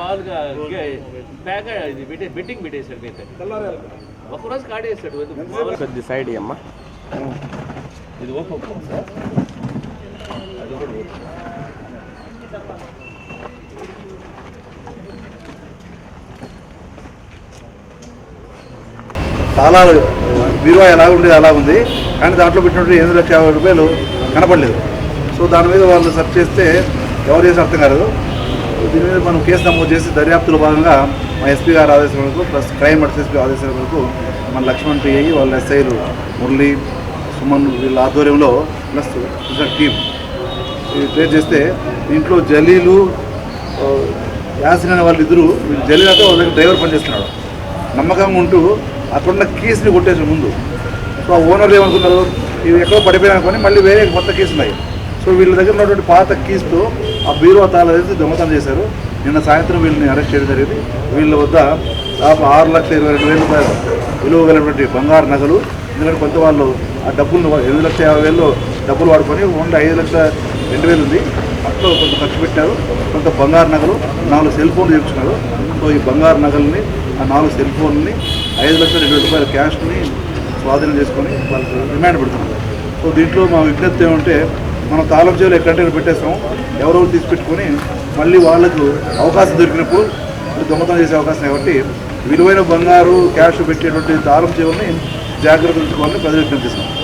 మామూలుగా ప్యాక్ ఇది పెట్టే బెట్టింగ్ పెట్టేశాడు అయితే ఒకరోజు మామూలుగా కొద్ది సైడ్ అమ్మా. ఇది ఓపెన్ సార్ అది కూడా. చాలా బీరువా ఎలా ఉండేది అలా ఉంది. కానీ దాంట్లో పెట్టినట్టు ఎనిమిది లక్షల యాభై రూపాయలు కనపడలేదు. సో దాని మీద వాళ్ళు సెర్చ్ చేస్తే ఎవరు చేసి అర్థం కాలేదు. దీని మీద మనం కేసు నమోదు చేసి దర్యాప్తులో భాగంగా మా ఎస్పీ గారి ఆదేశాల వరకు ప్లస్ క్రైమ్ ఎస్పీ ఆదేశాల వరకు మన లక్ష్మణ్ పిఐ వాళ్ళ ఎస్ఐలు మురళి సుమన్ వీళ్ళ ఆధ్వర్యంలో ప్లస్ టీం ఇది ట్రేస్ చేస్తే దీంట్లో జలీలు ఆ, యాసిన్ అనే వాళ్ళిద్దరూ వీళ్ళు జలీల్ అయితే వాళ్ళ దగ్గర డ్రైవర్ పనిచేస్తున్నాడు. నమ్మకంగా ఉంటూ అక్కడున్న కీస్ని కొట్టేసి ముందు. సో ఆ ఓనర్లు ఏమనుకున్నారు? ఇవి ఎక్కడో పడిపోయినా కానీ మళ్ళీ వేరే కొత్త కీస్ ఉన్నాయి. సో వీళ్ళ దగ్గర ఉన్నటువంటి పాత కీస్తో ఆ బీరువా తాళేసి దొంగతనం చేశారు. నిన్న సాయంత్రం వీళ్ళని అరెస్ట్ చేయడం జరిగింది. వీళ్ళ వద్ద దాదాపు ఆరు లక్షల ఇరవై రెండు వేల రూపాయలు విలువ గలటువంటి బంగారు నగలు ఎందుకంటే కొంత వాళ్ళు ఆ డబ్బులు ఎనిమిది లక్షల యాభై వేలు డబ్బులు వాడుకొని ఓన్లీ ఐదు లక్షల రెండు వేలు ఉంది. అట్లా కొంత ఖర్చు పెట్టారు. కొంత బంగారు నగలు నాలుగు సెల్ ఫోన్లు చేర్చున్నారు సో ఈ బంగారు నగల్ని ఆ నాలుగు సెల్ ఫోన్ని ఐదు లక్షల రెండు వేల రూపాయల క్యాష్ని స్వాధీనం చేసుకొని వాళ్ళకి రిమాండ్ పెడుతున్నారు. సో దీంట్లో మా విజ్ఞప్తి ఏమంటే మనం తాలూకు జైలు ఎక్కడంటే పెట్టేస్తాం. ఎవరెవరు తీసుపెట్టుకొని మళ్ళీ వాళ్ళకు అవకాశం దొరికినప్పుడు దొంగతనం చేసే అవకాశం కాబట్టి విలువైన బంగారు క్యాష్ పెట్టేటువంటి తాళం చెవుల్ని జాగ్రత్త ఉంచుకోవాలని ప్రజలు విజ్ఞప్తిస్తున్నాం